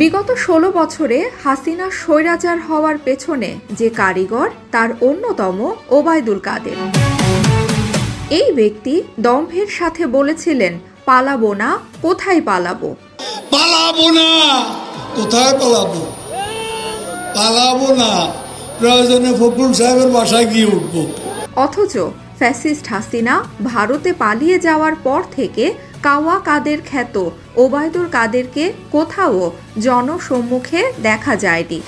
বিগত ষোলো বছরে হাসিনা স্বৈরাচার হওয়ার পেছনে যে কারিগর তার অন্যতম ওবায়দুল কাদের। এই ব্যক্তি দম্ভের সাথে বলেছিলেন পালাবো না কোথায় পালাবো? পালাবো না কোথায় পালাবো? পালাবো না প্রয়োজনে ফখরুল সাহেবের বাসায় গিয়ে উঠবো। অথচ ফ্যাসিস্ট হাসিনা ভারতে পালিয়ে যাওয়ার পর থেকে কাওয়া কাদের খ্যাত? ওবায়দুল কাদেরকে কোথাও জনসম্মুখে দেখা যায়নি।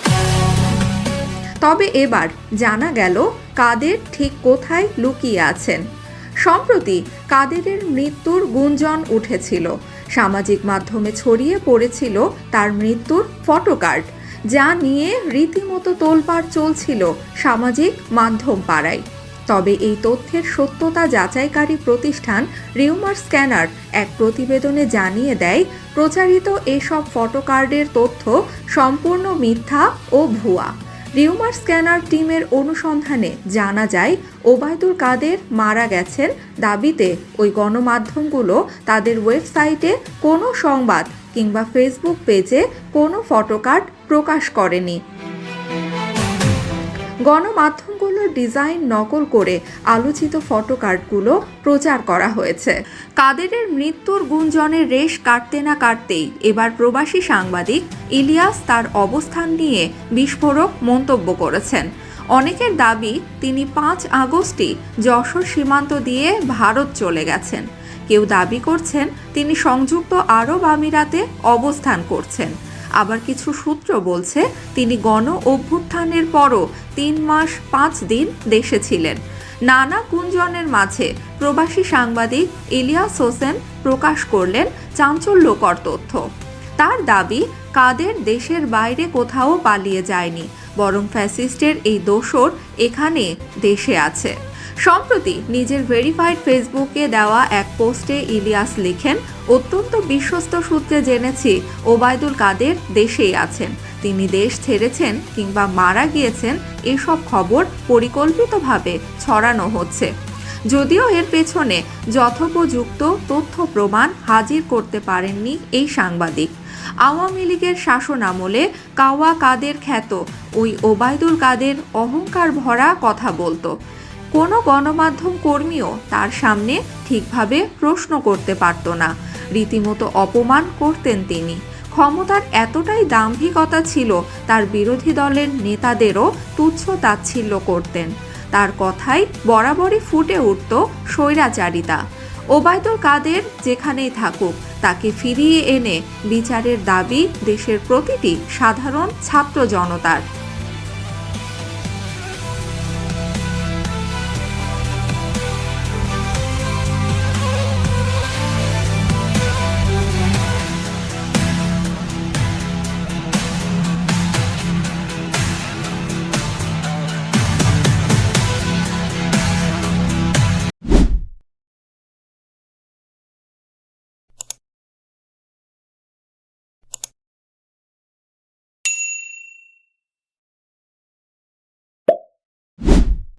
তবে এবার জানা গেল কাদের ঠিক কোথায় লুকিয়ে আছেন। সম্প্রতি কাদেরের মৃত্যুর গুঞ্জন উঠেছিল। সামাজিক মাধ্যমে ছড়িয়ে পড়েছিল তার মৃত্যুর ফটোকার্ড যা নিয়ে রীতিমতো তোলপাড় চলছিল সামাজিক মাধ্যম পাড়ায়। তবে এই তথ্যের সত্যতা যাচাইকারী প্রতিষ্ঠান রিউমার স্ক্যানার এক প্রতিবেদনে জানিয়ে দেয়, প্রচারিত এসব ফটোকার্ডের তথ্য সম্পূর্ণ মিথ্যা ও ভুয়া। রিউমার স্ক্যানার টিমের অনুসন্ধানে জানা যায়, ওবায়দুল কাদের মারা গেছেন দাবিতে ওই গণমাধ্যমগুলো তাদের ওয়েবসাইটে কোনো সংবাদ কিংবা ফেসবুক পেজে কোনো ফটোকার্ড প্রকাশ করেনি। গণমাধ্যমগুলোর ডিজাইন নকল করে আলোচিত ফটোকার্ডগুলো প্রচার করা হয়েছে। কাদেরের মৃত্যুর গুঞ্জনের রেশ কাটতে না কাটতেই এবার প্রবাসী সাংবাদিক ইলিয়াস তার অবস্থান নিয়ে বিস্ফোরক মন্তব্য করেছেন। অনেকের দাবি, তিনি পাঁচ আগস্টই যশোর সীমান্ত দিয়ে ভারত চলে গেছেন। কেউ দাবি করছেন, তিনি সংযুক্ত আরব আমিরাতে অবস্থান করছেন। আবার কিছু সূত্র বলছে তিনি গণ অভ্যুত্থানের পরও তিন মাস পাঁচ দিন দেশে ছিলেন। নানা গুঞ্জনের মাঝে প্রবাসী সাংবাদিক ইলিয়াস হোসেন প্রকাশ করলেন চাঞ্চল্যকর তথ্য। তার দাবি, কাদের দেশের বাইরে কোথাও পালিয়ে যায়নি, বরং ফ্যাসিস্টের এই দোসর এখানে দেশে আছে। সম্প্রতি নিজের ভেরিফাইড ফেসবুকে দেওয়া এক পোস্টে ইলিয়াস লিখেন, অত্যন্ত বিশ্বস্ত সূত্রে জেনেছি, ওবায়দুল কাদের দেশেই আছেন। তিনি দেশ ছেড়েছেন কিংবা মারা গিয়েছেন, এসব খবর পরিকল্পিতভাবে ছড়ানো হচ্ছে। যদিও এর পেছনে যথোপযুক্ত তথ্য প্রমাণ হাজির করতে পারেননি এই সাংবাদিক। আওয়ামী লীগের শাসন আমলে কাওয়া কাদের খ্যাত, ওই ওবায়দুল কাদের অহংকার ভরা কথা বলতো। কোনো গণমাধ্যম কর্মীও তার সামনে ঠিকভাবে প্রশ্ন করতে পারত না। রীতিমতো অপমান করতেন তিনি। ক্ষমতার এতটাই দাম্ভিকতা ছিল, তার বিরোধী দলের নেতাদেরও তুচ্ছ তাচ্ছিল্য করতেন। তার কথাই বরাবরই ফুটে উঠত স্বৈরাচারিতা। ওবায়দুল কাদের যেখানেই থাকুক, তাকে ফিরিয়ে এনে বিচারের দাবি দেশের প্রতিটি সাধারণ ছাত্র জনতার।